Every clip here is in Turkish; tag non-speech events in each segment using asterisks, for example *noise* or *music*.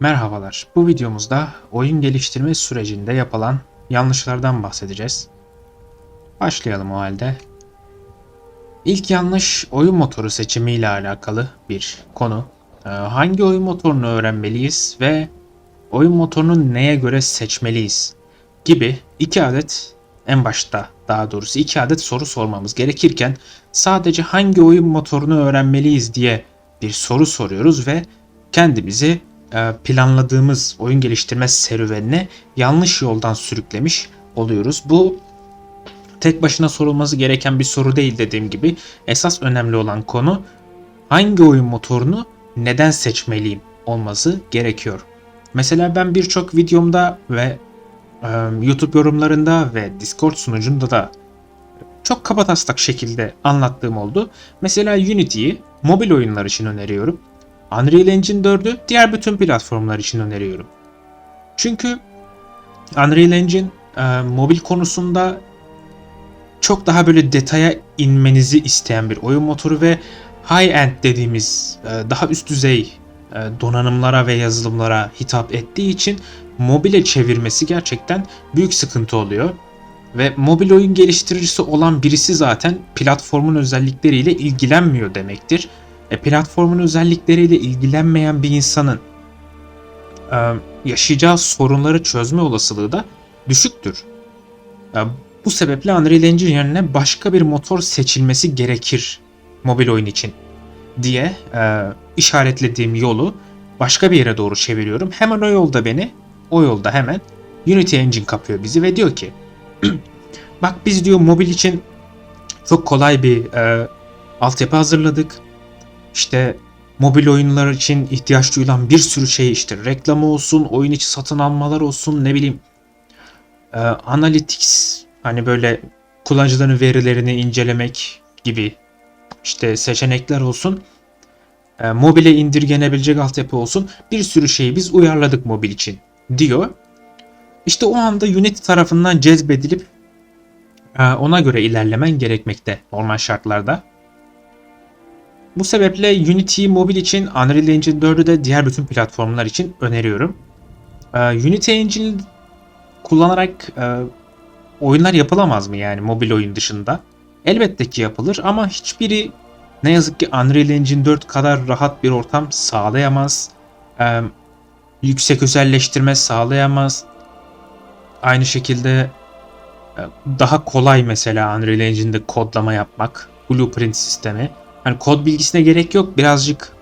Merhabalar. Bu videomuzda oyun geliştirme sürecinde yapılan yanlışlardan bahsedeceğiz. Başlayalım o halde. İlk yanlış oyun motoru seçimi ile alakalı bir konu. Ee, hangi oyun motorunu öğrenmeliyiz ve oyun motorunu neye göre seçmeliyiz gibi iki adet en başta daha doğrusu iki adet soru sormamız gerekirken sadece hangi oyun motorunu öğrenmeliyiz diye bir soru soruyoruz ve kendimizi planladığımız oyun geliştirme serüvenine yanlış yoldan sürüklemiş oluyoruz. Bu tek başına sorulması gereken bir soru değil dediğim gibi. Esas önemli olan konu hangi oyun motorunu neden seçmeliyim olması gerekiyor. Mesela ben birçok videomda ve e, YouTube yorumlarında ve Discord sunucunda da çok kabataslak şekilde anlattığım oldu. Mesela Unity'yi mobil oyunlar için öneriyorum. Unreal Engine 4'ü diğer bütün platformlar için öneriyorum. Çünkü Unreal Engine e, mobil konusunda çok daha böyle detaya inmenizi isteyen bir oyun motoru ve high-end dediğimiz e, daha üst düzey e, donanımlara ve yazılımlara hitap ettiği için mobile çevirmesi gerçekten büyük sıkıntı oluyor. Ve mobil oyun geliştiricisi olan birisi zaten platformun özellikleriyle ilgilenmiyor demektir. E, platformun özellikleriyle ilgilenmeyen bir insanın e, yaşayacağı sorunları çözme olasılığı da düşüktür. E, bu sebeple Unreal Engine yerine başka bir motor seçilmesi gerekir mobil oyun için diye e, işaretlediğim yolu başka bir yere doğru çeviriyorum. Hemen o yolda beni, o yolda hemen Unity Engine kapıyor bizi ve diyor ki *clears throat* bak biz diyor mobil için çok kolay bir e, altyapı hazırladık. İşte mobil oyunlar için ihtiyaç duyulan bir sürü şey işte reklamı olsun, oyun içi satın almalar olsun, ne bileyim e, analytics hani böyle kullanıcıların verilerini incelemek gibi işte seçenekler olsun. E, mobile indirgenebilecek altyapı olsun. Bir sürü şeyi biz uyarladık mobil için diyor. İşte o anda Unity tarafından cezbedilip e, ona göre ilerlemen gerekmekte normal şartlarda. Bu sebeple Unity'yi mobil için Unreal Engine 4'ü de diğer bütün platformlar için öneriyorum. Ee, Unity Engine kullanarak e, oyunlar yapılamaz mı yani mobil oyun dışında? Elbette ki yapılır ama hiçbiri ne yazık ki Unreal Engine 4 kadar rahat bir ortam sağlayamaz. Ee, yüksek özelleştirme sağlayamaz. Aynı şekilde e, daha kolay mesela Unreal Engine'de kodlama yapmak. Blueprint sistemi. Hani kod bilgisine gerek yok. Birazcık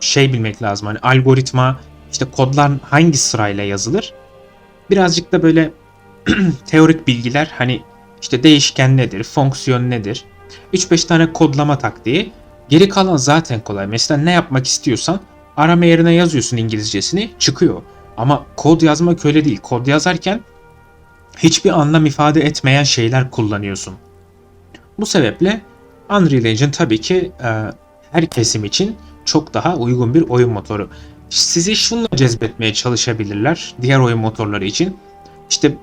şey bilmek lazım. Hani algoritma işte kodlar hangi sırayla yazılır? Birazcık da böyle *clears throat* teorik bilgiler hani işte değişken nedir, fonksiyon nedir? 3-5 tane kodlama taktiği. Geri kalan zaten kolay. Mesela ne yapmak istiyorsan arama yerine yazıyorsun İngilizcesini çıkıyor. Ama kod yazmak öyle değil. Kod yazarken hiçbir anlam ifade etmeyen şeyler kullanıyorsun. Bu sebeple Unreal Engine tabii ki e, her kesim için çok daha uygun bir oyun motoru. Sizi şunla cezbetmeye çalışabilirler diğer oyun motorları için. İşte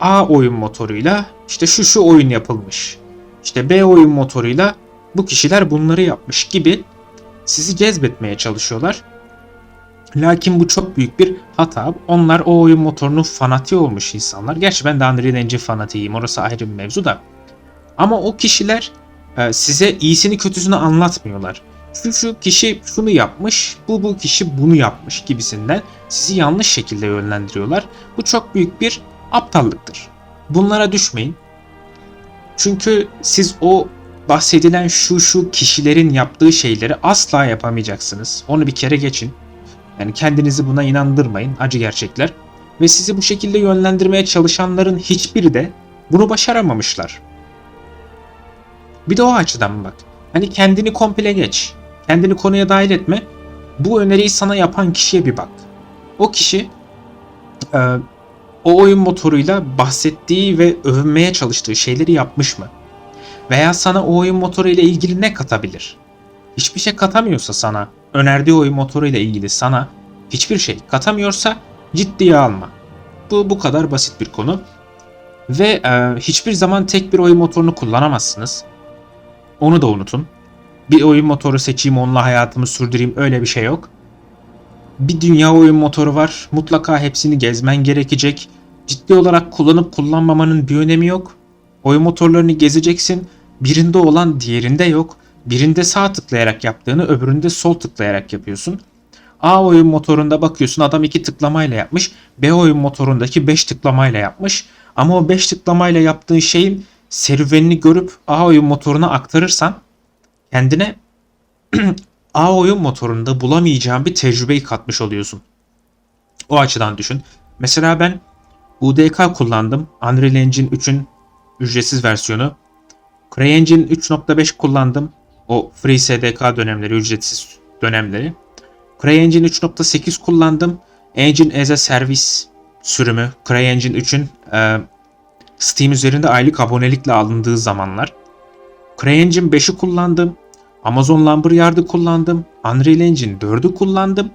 A oyun motoruyla işte şu şu oyun yapılmış. İşte B oyun motoruyla bu kişiler bunları yapmış gibi sizi cezbetmeye çalışıyorlar. Lakin bu çok büyük bir hata. Onlar o oyun motorunun fanatiği olmuş insanlar. Gerçi ben de Unreal Engine fanatiyim. Orası ayrı bir mevzu da. Ama o kişiler size iyisini kötüsünü anlatmıyorlar. Şu şu kişi şunu yapmış, bu bu kişi bunu yapmış gibisinden sizi yanlış şekilde yönlendiriyorlar. Bu çok büyük bir aptallıktır. Bunlara düşmeyin. Çünkü siz o bahsedilen şu şu kişilerin yaptığı şeyleri asla yapamayacaksınız. Onu bir kere geçin. Yani kendinizi buna inandırmayın. Acı gerçekler. Ve sizi bu şekilde yönlendirmeye çalışanların hiçbiri de bunu başaramamışlar. Bir de o açıdan bak. Hani kendini komple geç. Kendini konuya dahil etme. Bu öneriyi sana yapan kişiye bir bak. O kişi e, o oyun motoruyla bahsettiği ve övünmeye çalıştığı şeyleri yapmış mı? Veya sana o oyun motoru ile ilgili ne katabilir? Hiçbir şey katamıyorsa sana, önerdiği oyun motoru ile ilgili sana hiçbir şey katamıyorsa ciddiye alma. Bu bu kadar basit bir konu. Ve e, hiçbir zaman tek bir oyun motorunu kullanamazsınız. Onu da unutun. Bir oyun motoru seçeyim onunla hayatımı sürdüreyim öyle bir şey yok. bir dünya oyun motoru var. Mutlaka hepsini gezmen gerekecek. Ciddi olarak kullanıp kullanmamanın bir önemi yok. Oyun motorlarını gezeceksin. Birinde olan diğerinde yok. Birinde sağ tıklayarak yaptığını öbüründe sol tıklayarak yapıyorsun. A oyun motorunda bakıyorsun adam 2 tıklamayla yapmış. B oyun motorundaki 5 tıklamayla yapmış. Ama o 5 tıklamayla yaptığın şeyin serüvenini görüp A oyun motoruna aktarırsan kendine *clears throat* A oyun motorunda bulamayacağın bir tecrübeyi katmış oluyorsun. O açıdan düşün. Mesela ben UDK kullandım. Unreal Engine 3'ün ücretsiz versiyonu. CryEngine 3.5 kullandım. O Free SDK dönemleri, ücretsiz dönemleri. CryEngine 3.8 kullandım. Engine as a Service sürümü. CryEngine 3'ün e, Steam üzerinde aylık abonelikle alındığı zamanlar. CryEngine 5'i kullandım. Amazon Lumberyard'ı kullandım. Unreal Engine 4'ü kullandım.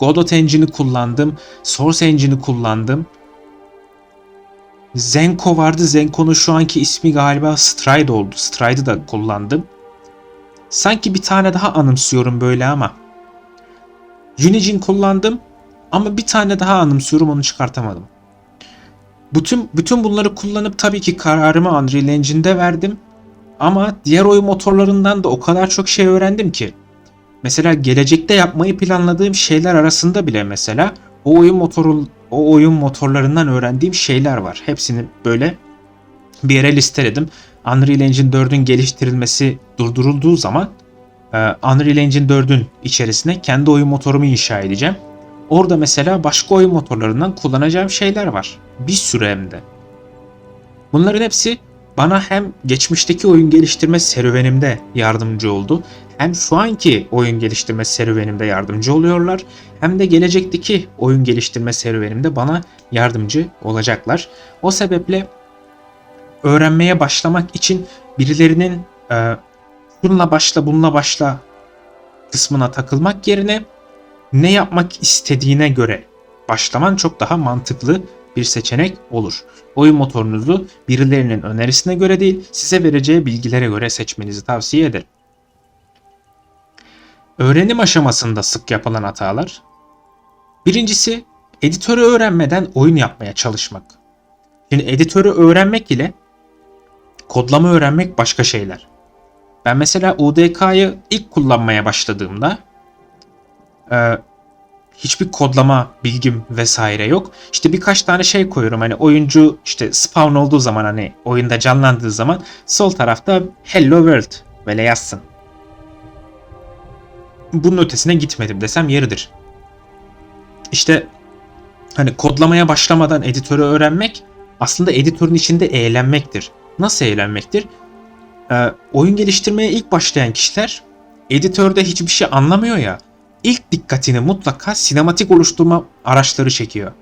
Godot Engine'i kullandım. Source Engine'i kullandım. Zenko vardı. Zenko'nun şu anki ismi galiba Stride oldu. Stride'ı da kullandım. Sanki bir tane daha anımsıyorum böyle ama. Unigine kullandım ama bir tane daha anımsıyorum onu çıkartamadım. Bütün bütün bunları kullanıp tabii ki kararımı Unreal Engine'de verdim. Ama diğer oyun motorlarından da o kadar çok şey öğrendim ki. Mesela gelecekte yapmayı planladığım şeyler arasında bile mesela o oyun motoru o oyun motorlarından öğrendiğim şeyler var. Hepsini böyle bir yere listeledim. Unreal Engine 4'ün geliştirilmesi durdurulduğu zaman e, Unreal Engine 4'ün içerisine kendi oyun motorumu inşa edeceğim. Orada mesela başka oyun motorlarından kullanacağım şeyler var. Bir sürü hem de. Bunların hepsi bana hem geçmişteki oyun geliştirme serüvenimde yardımcı oldu. Hem şu anki oyun geliştirme serüvenimde yardımcı oluyorlar. Hem de gelecekteki oyun geliştirme serüvenimde bana yardımcı olacaklar. O sebeple öğrenmeye başlamak için birilerinin e, şunla başla bununla başla kısmına takılmak yerine ne yapmak istediğine göre başlaman çok daha mantıklı bir seçenek olur. Oyun motorunuzu birilerinin önerisine göre değil, size vereceği bilgilere göre seçmenizi tavsiye ederim. Öğrenim aşamasında sık yapılan hatalar. Birincisi, editörü öğrenmeden oyun yapmaya çalışmak. Şimdi editörü öğrenmek ile kodlama öğrenmek başka şeyler. Ben mesela UDK'yı ilk kullanmaya başladığımda e, hiçbir kodlama bilgim vesaire yok. İşte birkaç tane şey koyuyorum. Hani oyuncu işte spawn olduğu zaman hani oyunda canlandığı zaman sol tarafta hello world böyle yazsın. Bunun ötesine gitmedim desem yeridir. İşte hani kodlamaya başlamadan editörü öğrenmek aslında editörün içinde eğlenmektir. Nasıl eğlenmektir? Ee, oyun geliştirmeye ilk başlayan kişiler editörde hiçbir şey anlamıyor ya. İlk dikkatini mutlaka sinematik oluşturma araçları çekiyor.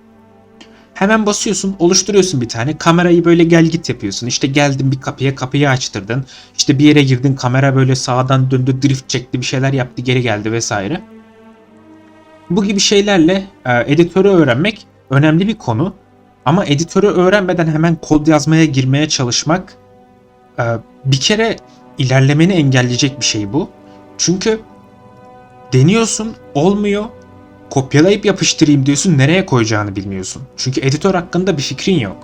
Hemen basıyorsun, oluşturuyorsun bir tane. Kamerayı böyle gel git yapıyorsun. İşte geldin bir kapıya, kapıyı açtırdın. İşte bir yere girdin, kamera böyle sağdan döndü, drift çekti, bir şeyler yaptı, geri geldi vesaire. Bu gibi şeylerle e, editörü öğrenmek önemli bir konu. Ama editörü öğrenmeden hemen kod yazmaya girmeye çalışmak e, bir kere ilerlemeni engelleyecek bir şey bu. Çünkü deniyorsun olmuyor. Kopyalayıp yapıştırayım diyorsun nereye koyacağını bilmiyorsun. Çünkü editör hakkında bir fikrin yok.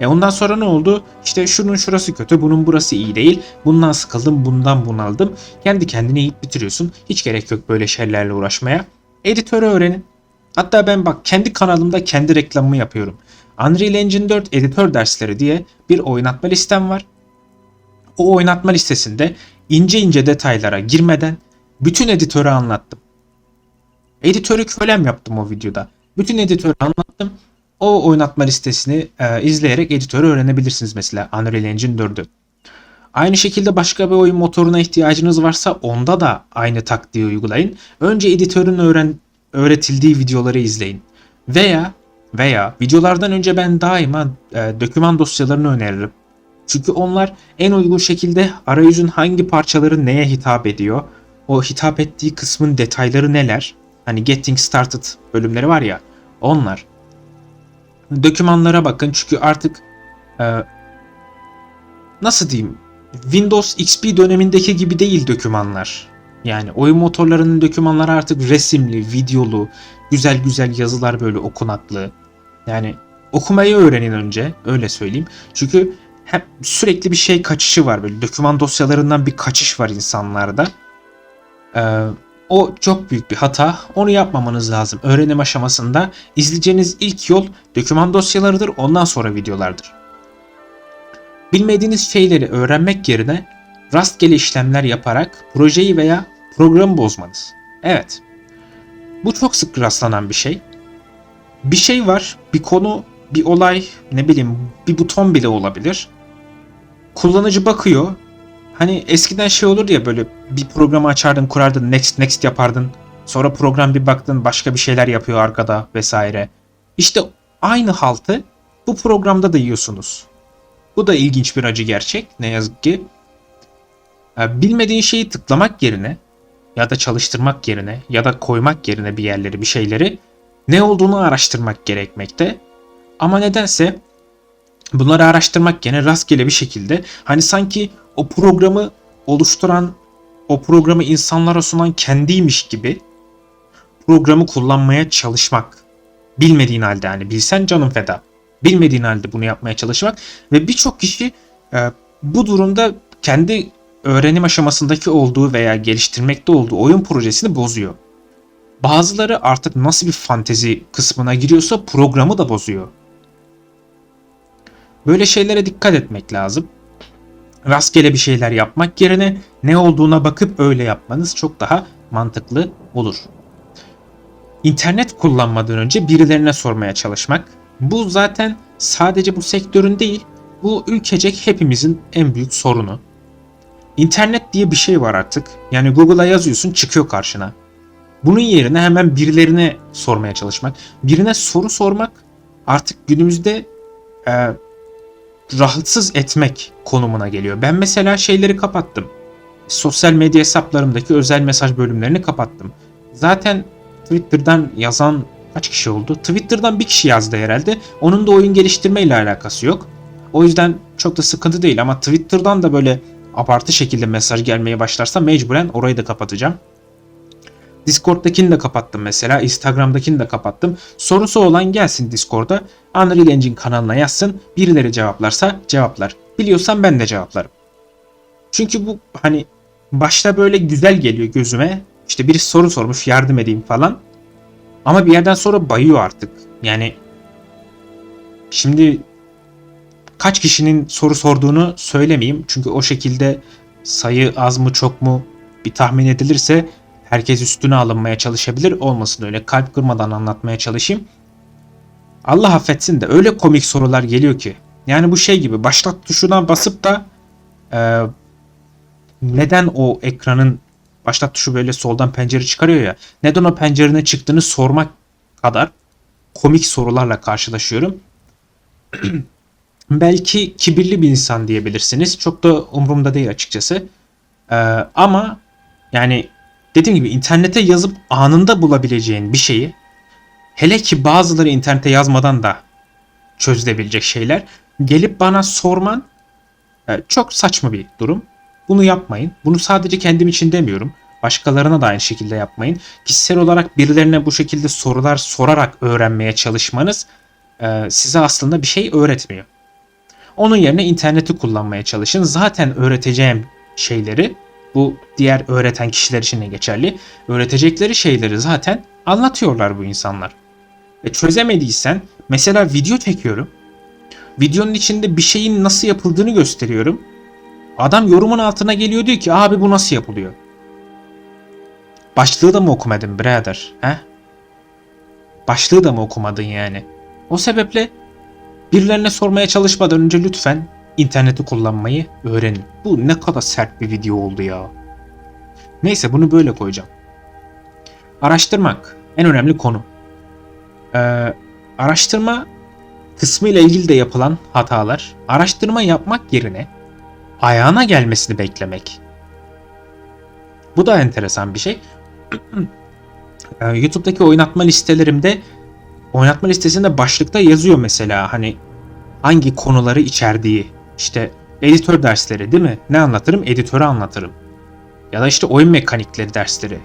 E ondan sonra ne oldu? İşte şunun şurası kötü, bunun burası iyi değil. Bundan sıkıldım, bundan bunaldım. Kendi kendine yiyip bitiriyorsun. Hiç gerek yok böyle şeylerle uğraşmaya. Editörü öğrenin. Hatta ben bak kendi kanalımda kendi reklamımı yapıyorum. Unreal Engine 4 editör dersleri diye bir oynatma listem var. O oynatma listesinde ince ince detaylara girmeden bütün editörü anlattım. Editörü kölem yaptım o videoda. Bütün editörü anlattım. O oynatma listesini e, izleyerek editörü öğrenebilirsiniz mesela Unreal Engine 4'ü. Aynı şekilde başka bir oyun motoruna ihtiyacınız varsa onda da aynı taktiği uygulayın. Önce editörün öğren öğretildiği videoları izleyin. Veya veya videolardan önce ben daima e, doküman dosyalarını öneririm. Çünkü onlar en uygun şekilde arayüzün hangi parçaları neye hitap ediyor, o hitap ettiği kısmın detayları neler, hani Getting Started bölümleri var ya, onlar. Dokümanlara bakın çünkü artık e, nasıl diyeyim Windows XP dönemindeki gibi değil dokümanlar. Yani oyun motorlarının dokümanları artık resimli, videolu, güzel güzel yazılar böyle okunaklı. Yani okumayı öğrenin önce öyle söyleyeyim. Çünkü hep sürekli bir şey kaçışı var böyle doküman dosyalarından bir kaçış var insanlarda. Ee, o çok büyük bir hata. Onu yapmamanız lazım. Öğrenim aşamasında izleyeceğiniz ilk yol doküman dosyalarıdır. Ondan sonra videolardır. Bilmediğiniz şeyleri öğrenmek yerine rastgele işlemler yaparak projeyi veya programı bozmanız. Evet. Bu çok sık rastlanan bir şey. Bir şey var, bir konu, bir olay, ne bileyim bir buton bile olabilir. Kullanıcı bakıyor. Hani eskiden şey olur ya böyle bir programı açardın, kurardın, next next yapardın. Sonra program bir baktın başka bir şeyler yapıyor arkada vesaire. İşte aynı haltı bu programda da yiyorsunuz. Bu da ilginç bir acı gerçek ne yazık ki. Bilmediğin şeyi tıklamak yerine ya da çalıştırmak yerine ya da koymak yerine bir yerleri bir şeyleri ne olduğunu araştırmak gerekmekte. Ama nedense bunları araştırmak yerine rastgele bir şekilde hani sanki o programı oluşturan o programı insanlara sunan kendiymiş gibi programı kullanmaya çalışmak. Bilmediğin halde hani bilsen canın feda. Bilmediğin halde bunu yapmaya çalışmak ve birçok kişi e, bu durumda kendi öğrenim aşamasındaki olduğu veya geliştirmekte olduğu oyun projesini bozuyor. Bazıları artık nasıl bir fantezi kısmına giriyorsa programı da bozuyor. Böyle şeylere dikkat etmek lazım. Rastgele bir şeyler yapmak yerine ne olduğuna bakıp öyle yapmanız çok daha mantıklı olur. İnternet kullanmadan önce birilerine sormaya çalışmak. Bu zaten sadece bu sektörün değil, bu ülkecek hepimizin en büyük sorunu. İnternet diye bir şey var artık. Yani Google'a yazıyorsun çıkıyor karşına. Bunun yerine hemen birilerine sormaya çalışmak. Birine soru sormak artık günümüzde e, rahatsız etmek konumuna geliyor. Ben mesela şeyleri kapattım. Sosyal medya hesaplarımdaki özel mesaj bölümlerini kapattım. Zaten Twitter'dan yazan kaç kişi oldu? Twitter'dan bir kişi yazdı herhalde. Onun da oyun geliştirme ile alakası yok. O yüzden çok da sıkıntı değil ama Twitter'dan da böyle abartı şekilde mesaj gelmeye başlarsa mecburen orayı da kapatacağım. Discord'dakini de kapattım mesela. Instagram'dakini de kapattım. Sorusu olan gelsin Discord'a. Unreal Engine kanalına yazsın. Birileri cevaplarsa cevaplar. Biliyorsam ben de cevaplarım. Çünkü bu hani başta böyle güzel geliyor gözüme. İşte biri soru sormuş yardım edeyim falan. Ama bir yerden sonra bayıyor artık. Yani şimdi kaç kişinin soru sorduğunu söylemeyeyim. Çünkü o şekilde sayı az mı çok mu bir tahmin edilirse herkes üstüne alınmaya çalışabilir. Olmasın öyle kalp kırmadan anlatmaya çalışayım. Allah affetsin de öyle komik sorular geliyor ki. Yani bu şey gibi başlat tuşuna basıp da e, neden o ekranın başlat tuşu böyle soldan pencere çıkarıyor ya. Neden o pencerene çıktığını sormak kadar komik sorularla karşılaşıyorum. *clears throat* Belki kibirli bir insan diyebilirsiniz. Çok da umurumda değil açıkçası. Ee, ama yani dediğim gibi internete yazıp anında bulabileceğin bir şeyi hele ki bazıları internete yazmadan da çözülebilecek şeyler gelip bana sorman e, çok saçma bir durum. Bunu yapmayın. Bunu sadece kendim için demiyorum. Başkalarına da aynı şekilde yapmayın. Kişisel olarak birilerine bu şekilde sorular sorarak öğrenmeye çalışmanız e, size aslında bir şey öğretmiyor. Onun yerine interneti kullanmaya çalışın. Zaten öğreteceğim şeyleri bu diğer öğreten kişiler için de geçerli. Öğretecekleri şeyleri zaten anlatıyorlar bu insanlar. Ve çözemediysen mesela video çekiyorum. Videonun içinde bir şeyin nasıl yapıldığını gösteriyorum. Adam yorumun altına geliyor diyor ki abi bu nasıl yapılıyor? Başlığı da mı okumadın birader? He? Başlığı da mı okumadın yani? O sebeple birilerine sormaya çalışmadan önce lütfen interneti kullanmayı öğrenin. Bu ne kadar sert bir video oldu ya. Neyse bunu böyle koyacağım. Araştırmak en önemli konu. Ee, araştırma kısmı ile ilgili de yapılan hatalar. Araştırma yapmak yerine ayağına gelmesini beklemek. Bu da enteresan bir şey. *clears throat* Ee, YouTube'daki oynatma listelerimde oynatma listesinde başlıkta yazıyor mesela hani hangi konuları içerdiği. İşte editör dersleri değil mi? Ne anlatırım? Editörü anlatırım. Ya da işte oyun mekanikleri dersleri.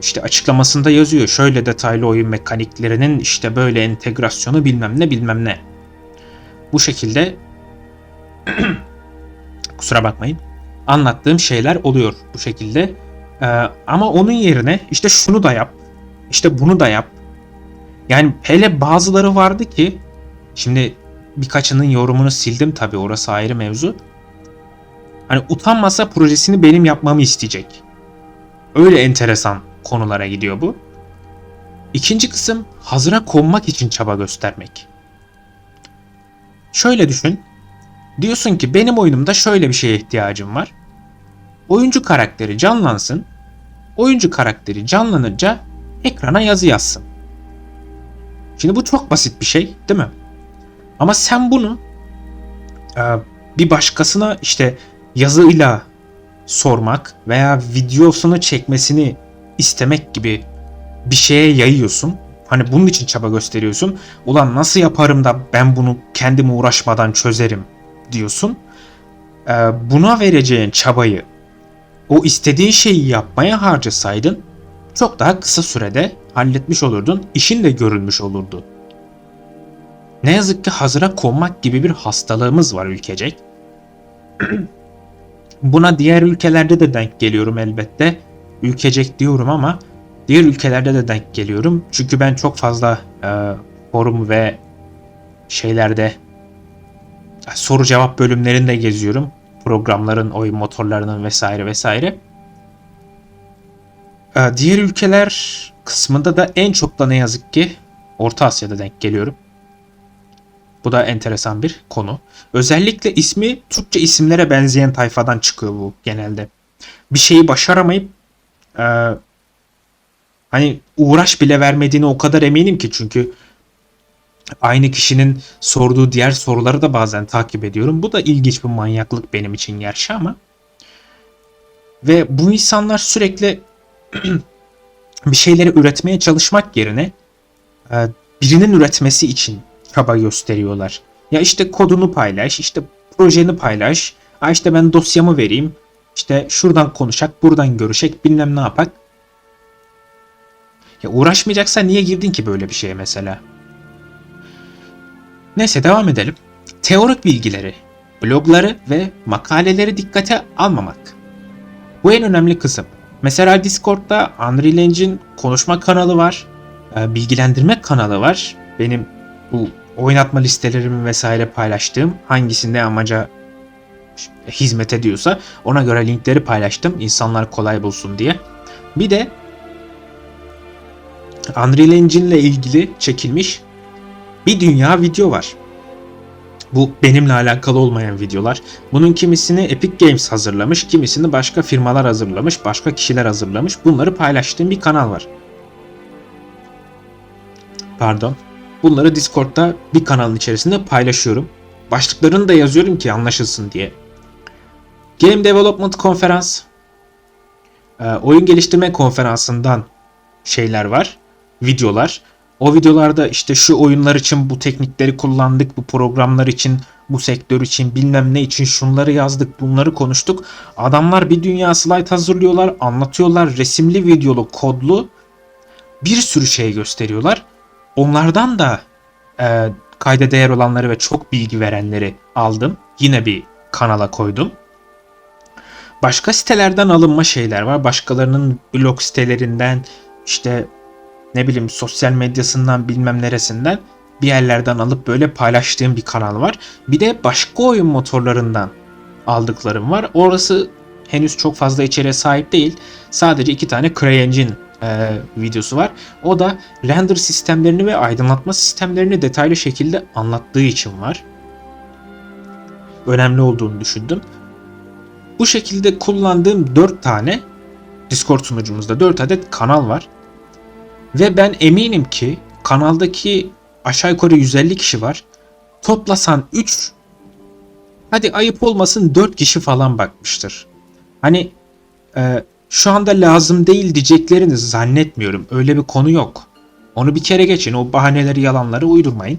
İşte açıklamasında yazıyor şöyle detaylı oyun mekaniklerinin işte böyle entegrasyonu bilmem ne bilmem ne. Bu şekilde *clears throat* kusura bakmayın anlattığım şeyler oluyor bu şekilde. Ee, ama onun yerine işte şunu da yap, işte bunu da yap. Yani hele bazıları vardı ki şimdi birkaçının yorumunu sildim tabii orası ayrı mevzu. Hani utanmasa projesini benim yapmamı isteyecek. Öyle enteresan konulara gidiyor bu. İkinci kısım hazıra konmak için çaba göstermek. Şöyle düşün. Diyorsun ki benim oyunumda şöyle bir şeye ihtiyacım var. Oyuncu karakteri canlansın. Oyuncu karakteri canlanınca ekrana yazı yazsın. Şimdi bu çok basit bir şey değil mi? Ama sen bunu e, bir başkasına işte yazıyla sormak veya videosunu çekmesini istemek gibi bir şeye yayıyorsun. Hani bunun için çaba gösteriyorsun. Ulan nasıl yaparım da ben bunu kendim uğraşmadan çözerim diyorsun. Ee, buna vereceğin çabayı o istediğin şeyi yapmaya harcasaydın çok daha kısa sürede halletmiş olurdun. İşin de görülmüş olurdu. Ne yazık ki hazıra konmak gibi bir hastalığımız var ülkecek. *clears throat* Buna diğer ülkelerde de denk geliyorum elbette. Ülkecek diyorum ama diğer ülkelerde de denk geliyorum. Çünkü ben çok fazla e, forum ve şeylerde soru cevap bölümlerinde geziyorum. Programların, oyun motorlarının vesaire vesaire. E, diğer ülkeler kısmında da en çok da ne yazık ki Orta Asya'da denk geliyorum. Bu da enteresan bir konu. Özellikle ismi Türkçe isimlere benzeyen tayfadan çıkıyor bu genelde. Bir şeyi başaramayıp e, hani uğraş bile vermediğine o kadar eminim ki çünkü aynı kişinin sorduğu diğer soruları da bazen takip ediyorum. Bu da ilginç bir manyaklık benim için gerçi ama ve bu insanlar sürekli *clears throat* bir şeyleri üretmeye çalışmak yerine e, birinin üretmesi için çaba gösteriyorlar. Ya işte kodunu paylaş, işte projeni paylaş. Ha işte ben dosyamı vereyim. İşte şuradan konuşak, buradan görüşek, bilmem ne yapak. Ya uğraşmayacaksan niye girdin ki böyle bir şeye mesela? Neyse devam edelim. Teorik bilgileri, blogları ve makaleleri dikkate almamak. Bu en önemli kısım. Mesela Discord'da Unreal Engine konuşma kanalı var. e, Bilgilendirme kanalı var. Benim bu oynatma listelerimi vesaire paylaştığım hangisinde amaca hizmet ediyorsa ona göre linkleri paylaştım insanlar kolay bulsun diye. Bir de Unreal Engine ile ilgili çekilmiş bir dünya video var. Bu benimle alakalı olmayan videolar. Bunun kimisini Epic Games hazırlamış, kimisini başka firmalar hazırlamış, başka kişiler hazırlamış. Bunları paylaştığım bir kanal var. Pardon. Bunları Discord'da bir kanalın içerisinde paylaşıyorum. Başlıklarını da yazıyorum ki anlaşılsın diye. Game Development Konferans, e, oyun geliştirme konferansından şeyler var, videolar. O videolarda işte şu oyunlar için bu teknikleri kullandık, bu programlar için, bu sektör için, bilmem ne için şunları yazdık, bunları konuştuk. Adamlar bir dünya slide hazırlıyorlar, anlatıyorlar, resimli, videolu, kodlu bir sürü şey gösteriyorlar. Onlardan da e, kayda değer olanları ve çok bilgi verenleri aldım. Yine bir kanala koydum. Başka sitelerden alınma şeyler var. Başkalarının blog sitelerinden işte ne bileyim sosyal medyasından bilmem neresinden bir yerlerden alıp böyle paylaştığım bir kanal var. Bir de başka oyun motorlarından aldıklarım var. Orası henüz çok fazla içeriğe sahip değil. Sadece iki tane CryEngine e, videosu var. O da render sistemlerini ve aydınlatma sistemlerini detaylı şekilde anlattığı için var. Önemli olduğunu düşündüm. Bu şekilde kullandığım 4 tane Discord sunucumuzda 4 adet kanal var. Ve ben eminim ki kanaldaki aşağı yukarı 150 kişi var. Toplasan 3 hadi ayıp olmasın 4 kişi falan bakmıştır. Hani e, şu anda lazım değil diyeceklerini zannetmiyorum. Öyle bir konu yok. Onu bir kere geçin. O bahaneleri yalanları uydurmayın.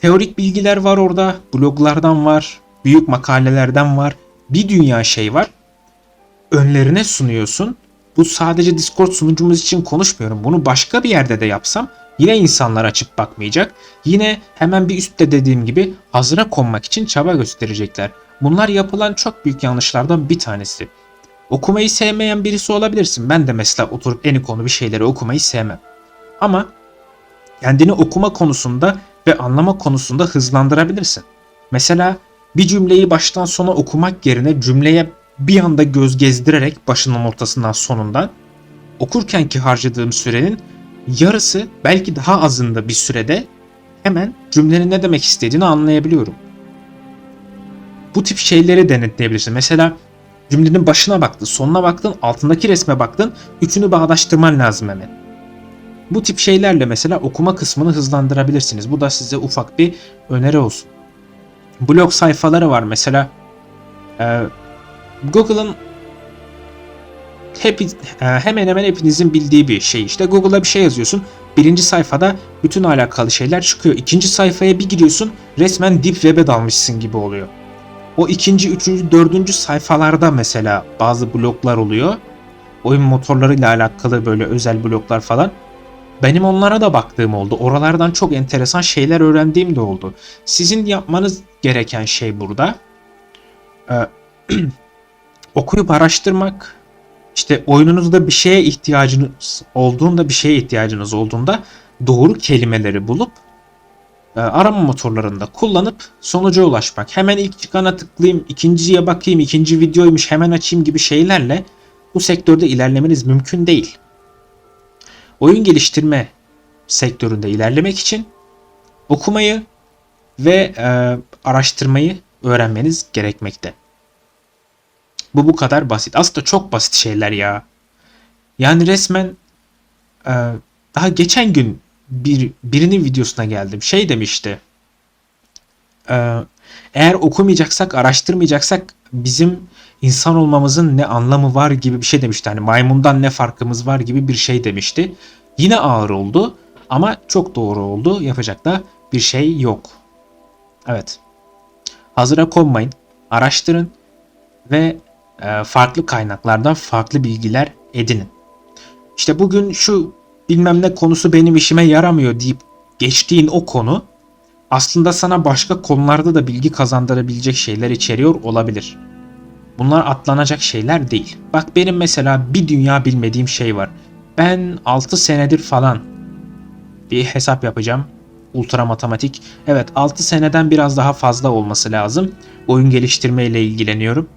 Teorik bilgiler var orada. Bloglardan var. Büyük makalelerden var. Bir dünya şey var. önlerine sunuyorsun. Bu sadece Discord sunucumuz için konuşmuyorum. Bunu başka bir yerde de yapsam yine insanlar açıp bakmayacak. Yine hemen bir üstte dediğim gibi hazıra konmak için çaba gösterecekler. Bunlar yapılan çok büyük yanlışlardan bir tanesi. Okumayı sevmeyen birisi olabilirsin. Ben de mesela oturup en konu bir şeyleri okumayı sevmem. Ama kendini okuma konusunda ve anlama konusunda hızlandırabilirsin. Mesela bir cümleyi baştan sona okumak yerine cümleye bir anda göz gezdirerek başından ortasından sonundan okurkenki harcadığım sürenin yarısı belki daha azında bir sürede hemen cümlenin ne demek istediğini anlayabiliyorum. Bu tip şeyleri denetleyebilirsin. Mesela cümlenin başına baktın, sonuna baktın, altındaki resme baktın, üçünü bağdaştırman lazım hemen. Bu tip şeylerle mesela okuma kısmını hızlandırabilirsiniz. Bu da size ufak bir öneri olsun. Blog sayfaları var mesela. e, Google'ın hep, e, hemen hemen hepinizin bildiği bir şey işte. Google'a bir şey yazıyorsun. Birinci sayfada bütün alakalı şeyler çıkıyor. İkinci sayfaya bir giriyorsun resmen deep web'e dalmışsın gibi oluyor. O ikinci, üçüncü, dördüncü sayfalarda mesela bazı bloklar oluyor. Oyun motorlarıyla alakalı böyle özel bloklar falan. Benim onlara da baktığım oldu. Oralardan çok enteresan şeyler öğrendiğim de oldu. Sizin yapmanız gereken şey burada e, *clears throat* okuyup araştırmak. İşte oyununuzda bir şeye ihtiyacınız olduğunda, bir şeye ihtiyacınız olduğunda doğru kelimeleri bulup arama motorlarında kullanıp sonuca ulaşmak. Hemen ilk çıkana tıklayayım, ikinciye bakayım, ikinci videoymuş hemen açayım gibi şeylerle bu sektörde ilerlemeniz mümkün değil. Oyun geliştirme sektöründe ilerlemek için okumayı ve e, araştırmayı öğrenmeniz gerekmekte. Bu bu kadar basit. Aslında çok basit şeyler ya. Yani resmen e, daha geçen gün bir birinin videosuna geldim. Şey demişti. e, eğer okumayacaksak, araştırmayacaksak bizim insan olmamızın ne anlamı var gibi bir şey demişti. Hani maymundan ne farkımız var gibi bir şey demişti. Yine ağır oldu ama çok doğru oldu. Yapacak da bir şey yok. Evet. Hazıra konmayın. Araştırın ve e, farklı kaynaklardan farklı bilgiler edinin. İşte bugün şu bilmem ne konusu benim işime yaramıyor deyip geçtiğin o konu aslında sana başka konularda da bilgi kazandırabilecek şeyler içeriyor olabilir. Bunlar atlanacak şeyler değil. Bak benim mesela bir dünya bilmediğim şey var. Ben 6 senedir falan bir hesap yapacağım. Ultra matematik. Evet 6 seneden biraz daha fazla olması lazım. Oyun geliştirme ile ilgileniyorum.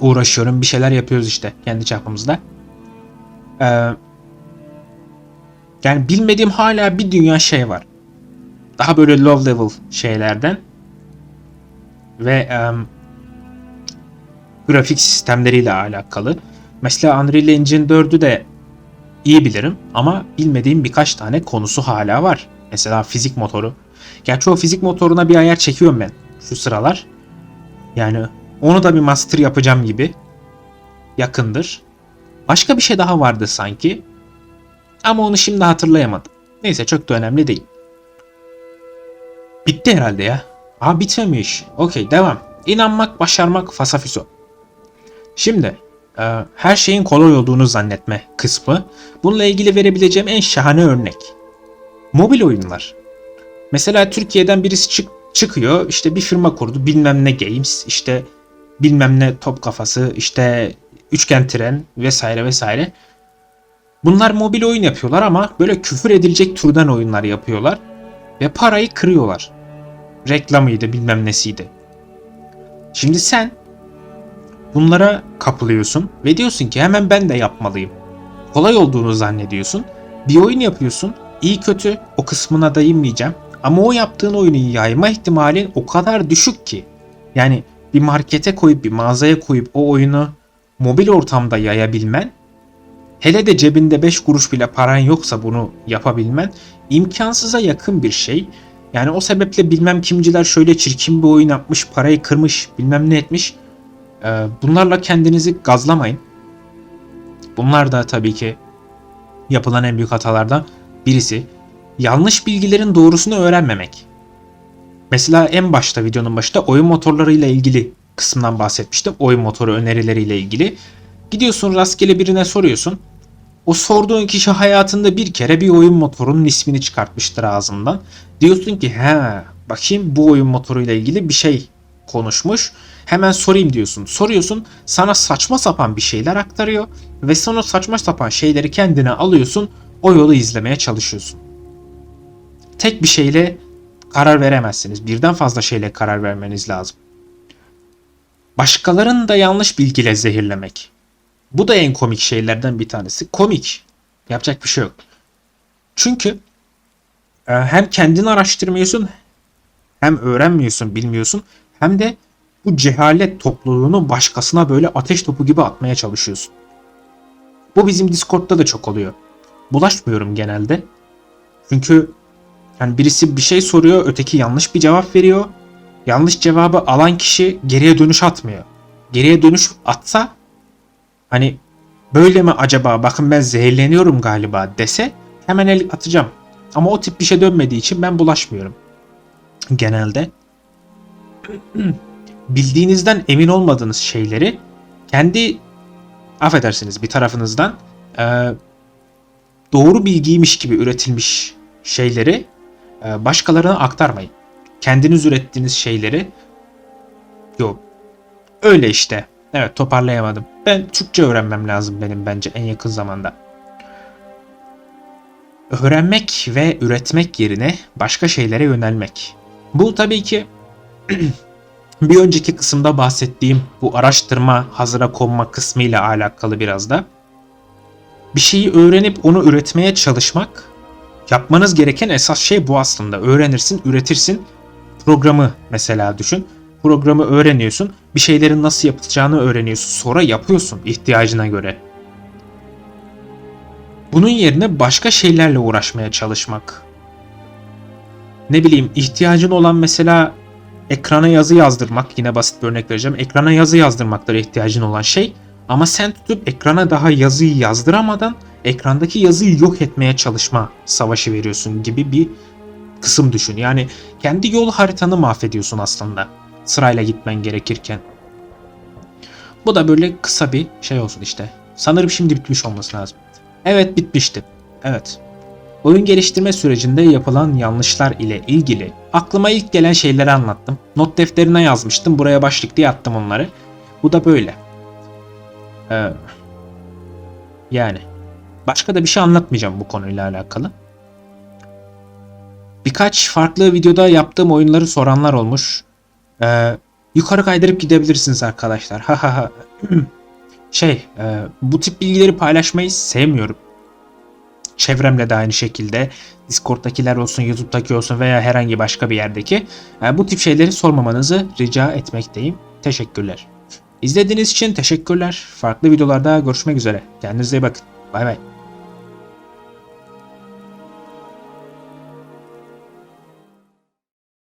Uğraşıyorum. Bir şeyler yapıyoruz işte kendi çapımızda. Ee, yani bilmediğim hala bir dünya şey var. Daha böyle low level şeylerden. Ve um, grafik sistemleriyle alakalı. Mesela Unreal Engine 4'ü de iyi bilirim ama bilmediğim birkaç tane konusu hala var. Mesela fizik motoru. Gerçi o fizik motoruna bir ayar çekiyorum ben şu sıralar. Yani onu da bir master yapacağım gibi. Yakındır. Başka bir şey daha vardı sanki. Ama onu şimdi hatırlayamadım. Neyse çok da önemli değil. Bitti herhalde ya. Aa bitmemiş. Okey devam. İnanmak, başarmak, fasafiso. Şimdi e, her şeyin kolay olduğunu zannetme kısmı. Bununla ilgili verebileceğim en şahane örnek. Mobil oyunlar. Mesela Türkiye'den birisi çık çıkıyor işte bir firma kurdu bilmem ne games işte bilmem ne top kafası işte üçgen tren vesaire vesaire. Bunlar mobil oyun yapıyorlar ama böyle küfür edilecek türden oyunlar yapıyorlar ve parayı kırıyorlar. Reklamıydı bilmem nesiydi. Şimdi sen bunlara kapılıyorsun ve diyorsun ki hemen ben de yapmalıyım. Kolay olduğunu zannediyorsun. Bir oyun yapıyorsun. İyi kötü o kısmına değinmeyeceğim. Ama o yaptığın oyunu yayma ihtimalin o kadar düşük ki. Yani bir markete koyup bir mağazaya koyup o oyunu mobil ortamda yayabilmen hele de cebinde 5 kuruş bile paran yoksa bunu yapabilmen imkansıza yakın bir şey. Yani o sebeple bilmem kimciler şöyle çirkin bir oyun yapmış, parayı kırmış, bilmem ne etmiş. Ee, bunlarla kendinizi gazlamayın. Bunlar da tabii ki yapılan en büyük hatalardan birisi. Yanlış bilgilerin doğrusunu öğrenmemek. Mesela en başta videonun başında oyun motorlarıyla ilgili kısımdan bahsetmiştim. Oyun motoru önerileriyle ilgili. Gidiyorsun rastgele birine soruyorsun. O sorduğun kişi hayatında bir kere bir oyun motorunun ismini çıkartmıştır ağzından. Diyorsun ki he bakayım bu oyun motoruyla ilgili bir şey konuşmuş. Hemen sorayım diyorsun. Soruyorsun sana saçma sapan bir şeyler aktarıyor. Ve o saçma sapan şeyleri kendine alıyorsun. O yolu izlemeye çalışıyorsun. Tek bir şeyle karar veremezsiniz. Birden fazla şeyle karar vermeniz lazım. Başkalarını da yanlış bilgiyle zehirlemek. Bu da en komik şeylerden bir tanesi. Komik. Yapacak bir şey yok. Çünkü e, hem kendini araştırmıyorsun hem öğrenmiyorsun, bilmiyorsun hem de bu cehalet topluluğunu başkasına böyle ateş topu gibi atmaya çalışıyorsun. Bu bizim Discord'da da çok oluyor. Bulaşmıyorum genelde. Çünkü yani birisi bir şey soruyor, öteki yanlış bir cevap veriyor. Yanlış cevabı alan kişi geriye dönüş atmıyor. Geriye dönüş atsa hani böyle mi acaba bakın ben zehirleniyorum galiba dese hemen el atacağım. Ama o tip bir şey dönmediği için ben bulaşmıyorum. Genelde *clears throat* bildiğinizden emin olmadığınız şeyleri kendi affedersiniz bir tarafınızdan e, doğru bilgiymiş gibi üretilmiş şeyleri e, başkalarına aktarmayın. Kendiniz ürettiğiniz şeyleri yok. Öyle işte. Evet toparlayamadım. Ben Türkçe öğrenmem lazım benim bence en yakın zamanda. Öğrenmek ve üretmek yerine başka şeylere yönelmek. Bu tabii ki *clears throat* bir önceki kısımda bahsettiğim bu araştırma, hazıra konma kısmıyla alakalı biraz da. Bir şeyi öğrenip onu üretmeye çalışmak yapmanız gereken esas şey bu aslında. Öğrenirsin, üretirsin. Programı mesela düşün. Programı öğreniyorsun. Bir şeylerin nasıl yapılacağını öğreniyorsun. Sonra yapıyorsun ihtiyacına göre. Bunun yerine başka şeylerle uğraşmaya çalışmak. Ne bileyim ihtiyacın olan mesela ekrana yazı yazdırmak. Yine basit bir örnek vereceğim. Ekrana yazı yazdırmaktır ihtiyacın olan şey. Ama sen tutup ekrana daha yazıyı yazdıramadan ekrandaki yazıyı yok etmeye çalışma savaşı veriyorsun gibi bir kısım düşün. Yani kendi yol haritanı mahvediyorsun aslında. Sırayla gitmen gerekirken. Bu da böyle kısa bir şey olsun işte. Sanırım şimdi bitmiş olması lazım. Evet bitmişti. Evet. Oyun geliştirme sürecinde yapılan yanlışlar ile ilgili aklıma ilk gelen şeyleri anlattım. Not defterine yazmıştım. Buraya başlık diye attım onları. Bu da böyle. Ee, yani başka da bir şey anlatmayacağım bu konuyla alakalı. Birkaç farklı videoda yaptığım oyunları soranlar olmuş. Ee, yukarı kaydırıp gidebilirsiniz arkadaşlar. Ha ha ha. *clears throat* Şey, e, bu tip bilgileri paylaşmayı sevmiyorum. Çevremle de aynı şekilde. Discord'dakiler olsun, YouTube'daki olsun veya herhangi başka bir yerdeki. e, bu tip şeyleri sormamanızı rica etmekteyim. Teşekkürler. İzlediğiniz için teşekkürler. Farklı videolarda görüşmek üzere. Kendinize iyi bakın. Bay bay.